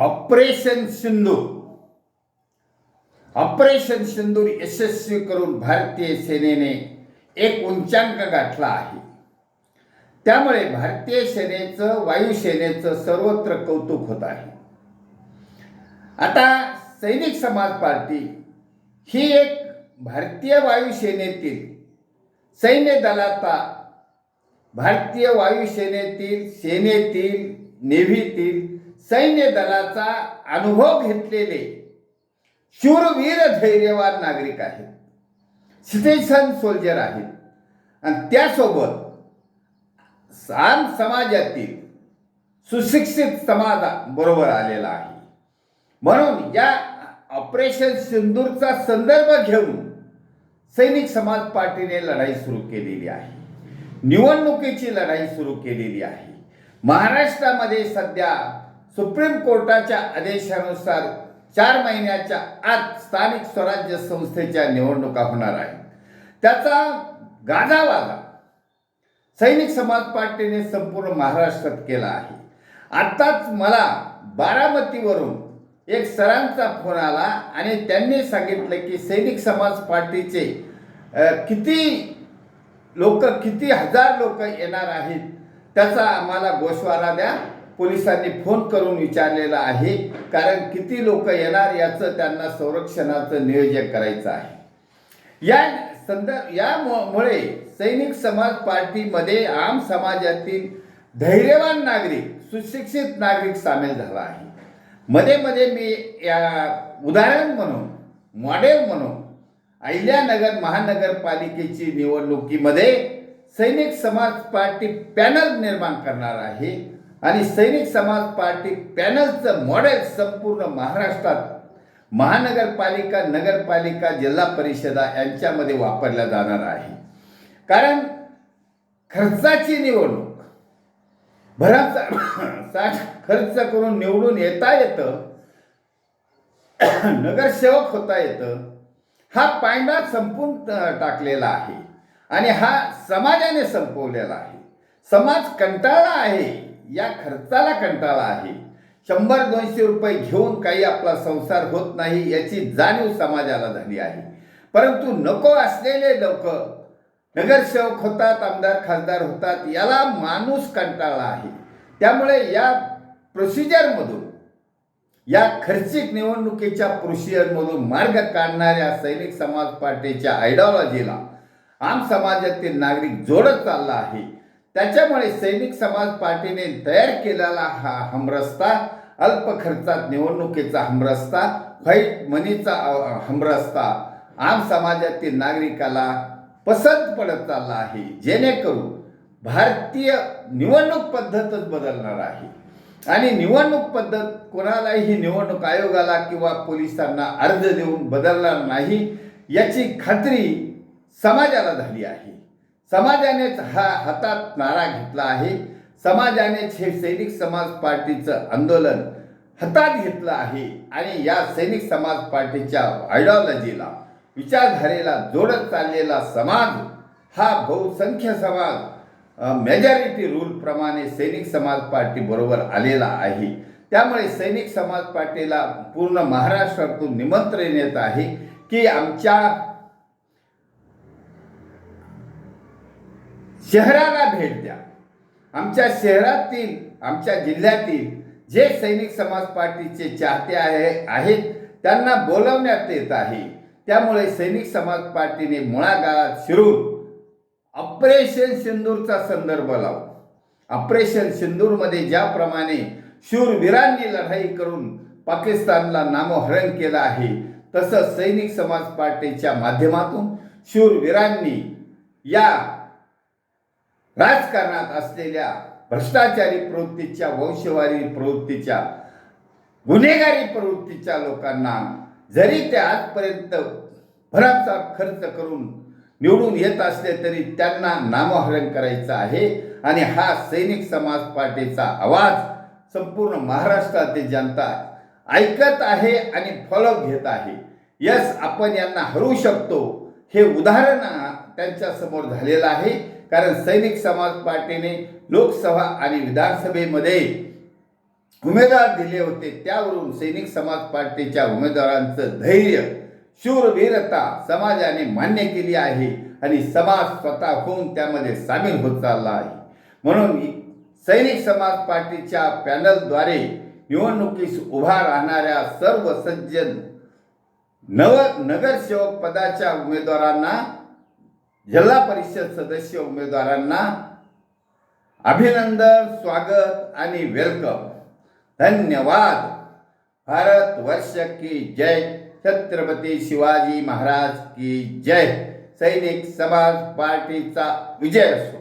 Operation सिंदूर operation सिंदूर यशस्वी करून भारतीय सेनेने एक उंचांक गाठला आहे. त्यामुळे भारतीय सेनेचं वायुसेनेचं सर्वत्र कौतुक होत आहे. आता सैनिक समाज पार्टी ही एक भारतीय वायुसेनेतील सैन्य दलाचा भारतीय वायुसेनेतील सेनेतील नेव्हीतील सैन्य दलाचा अनुभव घेतलेले शूरवीर धैर्यवान नागरिक आहेत. सिटिझन सोल्जर आहेत. आणि त्यासोबत सान समाजातील सुशिक्षित समाज बरोबर आलेला आहे. म्हणून या ऑपरेशन सिंदूरचा संदर्भ घेऊन सैनिक समाज पार्टीने लढाई सुरू केलेली आहे. निवडणुकीची लढाई सुरू केलेली आहे. महाराष्ट्रामध्ये सध्या सुप्रीम कोर्टाच्या आदेशानुसार चार महिन्याच्या आत स्थानिक स्वराज्य संस्थेच्या निवडणुका होणार आहेत. त्याचा गाजावाजा सैनिक समाज पार्टीने संपूर्ण महाराष्ट्रात केला आहे. आत्ताच मला बारामतीवरून एक सरांचा फोन आला आणि त्यांनी सांगितलं की सैनिक समाज पार्टीचे किती लोक किती हजार लोक येणार आहेत त्याचा आम्हाला गोषवारा द्या. पोलिसांनी फोन करून विचारलेला आहे कारण किती लोक येणार याचं त्यांना संरक्षणाचं नियोजन करायचं आहे. या संदर्भ यामुळे सैनिक समाज पार्टीमध्ये आम समाजातील धैर्यवान नागरिक सुशिक्षित नागरिक सामील झाला आहे. मध्ये मध्ये मी या उदाहरण म्हणून मॉडेल म्हणून अहिल्यानगर महानगरपालिकेची निवडणुकीमध्ये सैनिक समाज पार्टी पॅनल निर्माण करणार आहे. आणि सैनिक समाज पार्टी पॅनलचं मॉडेल संपूर्ण महाराष्ट्रात महानगरपालिका नगरपालिका जिल्हा परिषदा यांच्यामध्ये वापरल्या जाणार आहे. कारण खर्चाची निवडणूक भराचा खर्च करून निवडून येता येतं नगरसेवक होता येतं हा पांडा संपून टाकलेला आहे आणि हा समाजाने संपवलेला आहे. समाज कंटाळला आहे. या खर्चाला कंटाळा आहे. शंभर दोनशे रुपये घेऊन काही आपला संसार होत नाही याची जाणीव समाजाला झाली आहे. परंतु नको असलेले लोक नगरसेवक होतात आमदार खासदार होतात याला माणूस कंटाळा आहे. त्यामुळे या प्रोसिजरमधून या खर्चिक निवडणुकीच्या प्रोसिजरमधून मार्ग काढणाऱ्या सैनिक समाज पार्टीच्या आयडिओलॉजीला आम समाजातील नागरिक जोडत चालला आहे. त्याच्यामुळे सैनिक समाज पार्टीने तयार केलेला हा हमरस्ता अल्प खर्चात निवडणुकीचा हमरस्ता व्हाईट मनीचा हमरस्ता आम समाजातील नागरिकाला पसंत पडत चालला आहे. जेणेकरून भारतीय निवडणूक पद्धतच बदलणार आहे. आणि निवडणूक पद्धत कोणालाही निवडणूक आयोगाला किंवा पोलिसांना अर्ज देऊन बदलणार नाही याची खात्री समाजाला झाली आहे. समाजानेच हा हातात नारा घेतला आहे. समाजानेच हे सैनिक समाज पार्टीचं आंदोलन हातात घेतलं आहे. आणि या सैनिक समाज पार्टीच्या आयडिओलॉजीला विचारधारेला जोडत चाललेला समाज हा बहुसंख्य समाज मेजॉरिटी रूलप्रमाणे सैनिक समाज पार्टी बरोबर आलेला आहे. त्यामुळे सैनिक समाज पार्टीला पूर्ण महाराष्ट्रातून निमंत्रण येत आहे की आमच्या शहराला भेट द्या. आमच्या शहरातील आमच्या जिल्ह्यातील जे सैनिक समाज पार्टीचे चाहते आहे आहेत त्यांना बोलवण्यात येत आहे. त्यामुळे सैनिक समाज पार्टीने मुळागाळात शिरून ऑपरेशन सिंदूरचा संदर्भ लावू ऑपरेशन सिंदूरमध्ये ज्याप्रमाणे शूरवीरांनी लढाई करून पाकिस्तानला नामोहरण केलं आहे तसं सैनिक समाज पार्टीच्या माध्यमातून शूरवीरांनी या राजकारणात असलेल्या भ्रष्टाचारी प्रवृत्तीच्या वंशवारी प्रवृत्तीच्या गुन्हेगारी प्रवृत्तीच्या लोकांना जरी ते आजपर्यंत भराचा खर्च करून निवडून येत असले तरी त्यांना नामहरण करायचं आहे आणि हा सैनिक समाज पार्टीचा आवाज संपूर्ण महाराष्ट्रातील जनता ऐकत आहे आणि फॉलो घेत आहे. यस आपण यांना हरू शकतो. हे उदाहरण त्यांच्यासमोर झालेलं आहे. कारण सैनिक समाज पार्टीने लोकसभा आणि विधानसभेमध्ये उमेदवार दिले होते. त्यावरून सैनिक समाज पार्टीच्या उमेदवारांचं धैर्य शूरवीरता समाजाने मान्य केली आहे आणि समाज स्वतः होऊन त्यामध्ये सामील होत चालला आहे. म्हणून सैनिक समाज पार्टीच्या पॅनलद्वारे निवडणुकीस उभा राहणाऱ्या सर्व सज्जन नव नगरसेवक पदाच्या उमेदवारांना जिल्हा परिषद सदस्य उमेदवारांना अभिनंदन स्वागत आणि वेलकम धन्यवाद. भारत वर्ष की जय. छत्रपती शिवाजी महाराज की जय. सैनिक समाज पार्टीचा विजय असो.